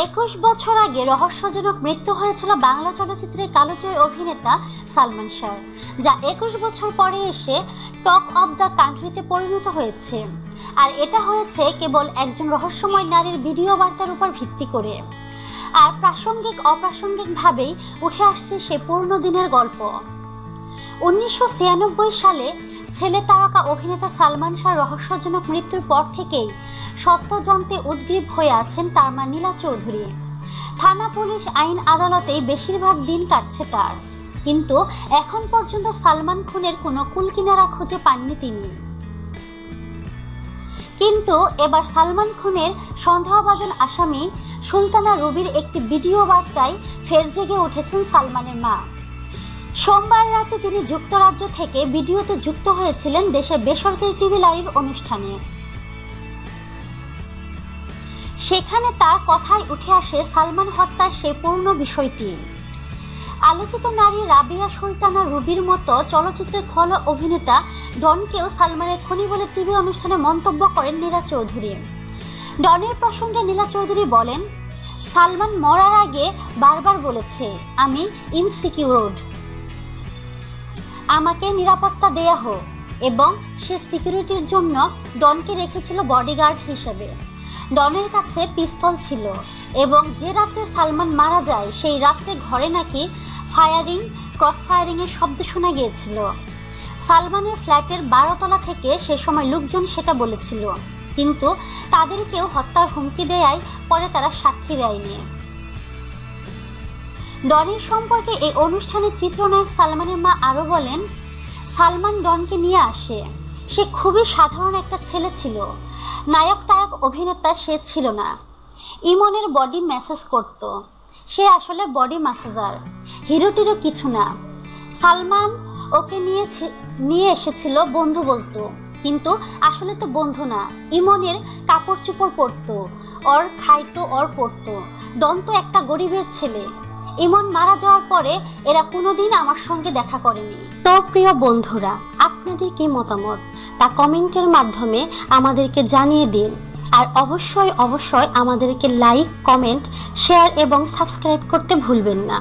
একুশ বছর আগে রহস্যজনক মৃত্যু হয়েছিল বাংলা চলচ্চিত্রের কালোজয়ী অভিনেতা সালমান শাহর যা একুশ বছর পরে এসে টক অব দ্য কান্ট্রিতে পরিণত হয়েছে। আর এটা হয়েছে কেবল একজন রহস্যময় নারীর ভিডিও বার্তার উপর ভিত্তি করে। আর প্রাসঙ্গিক, অপ্রাসঙ্গিকভাবেই উঠে আসছে সে পুরনো দিনের গল্প। উনিশশো ছিয়ানব্বই সালে ছেলে তারকা অভিনেতা সালমান শাহ রহস্যজনক মৃত্যুর পর থেকেই সত্য জানতে উদ্গ্রীব হয়ে আছেন তার মা নীলা চৌধুরী। থানা পুলিশ আইন আদালতেই বেশিরভাগ দিন কাটছে তার। কিন্তু এখন পর্যন্ত সালমান খুনের কোনো কুলকিনারা খুঁজে পাননি তিনি। কিন্তু এবার সালমান খুনের সন্দেহভাজন আসামি সুলতানা রুবির একটি ভিডিও বার্তায় ফের জেগে উঠেছেন সালমানের মা। সোমবার রাতে তিনি যুক্তরাজ্য থেকে ভিডিওতে যুক্ত হয়েছিলেন দেশের বেসরকারি টিভি লাইভ অনুষ্ঠানে। সেখানে তার কথায় উঠে আসে সালমান হত্যার সে পূর্ণ বিষয়টি। আলোচিত নারী রাবিয়া সুলতানা রুবির মতো চলচ্চিত্রের খল অভিনেতা ডনকেও সালমানের খনি বলে টিভি অনুষ্ঠানে মন্তব্য করেন নীলা চৌধুরী। ডনের প্রসঙ্গে নীলা চৌধুরী বলেন, সালমান মরার আগে বারবার বলেছে, আমি ইনসিকিউরড। আমাকে নিরাপত্তা দেয়া হোক এবং সে সিকিউরিটির জন্য ডনকে রেখেছিল বডিগার্ড হিসেবে। ডনের কাছে পিস্তল ছিল এবং যে রাত্রে সালমান মারা যায়, সেই রাত্রে ঘরে নাকি ফায়ারিং ক্রস ফায়ারিংয়ের শব্দ শোনা গিয়েছিল। সালমানের ফ্ল্যাটের বারোতলা থেকে সে সময় লোকজন সেটা বলেছিল, কিন্তু তাদেরকেও হত্যার হুমকি দেয়ায় পরে তারা সাক্ষী দেয়নি। ডনের সম্পর্কে এই অনুষ্ঠানের চিত্রনায়ক সালমানের মা আরও বলেন, সালমান ডনকে নিয়ে আসে। সে খুবই সাধারণ একটা ছেলে ছিল। নায়ক টায়ক অভিনেতা সে ছিল না। ইমনের বডি ম্যাসেজ করত। সে আসলে বডি ম্যাসেজার। হিরো টিরো কিছু না। সালমান ওকে নিয়ে নিয়ে এসেছিল বন্ধু বলতো। কিন্তু আসলে তো বন্ধু না। ইমনের কাপড় চোপড় পরতো। ওর খাইতো ওর পরতো। ডন তো একটা গরিবের ছেলে। ইমন মারা যাওয়ার পরে এরা কোনোদিন আমার সঙ্গে দেখা করেনি। তো প্রিয় বন্ধুরা, আপনাদের কি মতামত? তা কমেন্টের মাধ্যমে আমাদেরকে জানিয়ে দিন। আর অবশ্যই অবশ্যই আমাদেরকে লাইক, কমেন্ট, শেয়ার এবং সাবস্ক্রাইব করতে ভুলবেন না।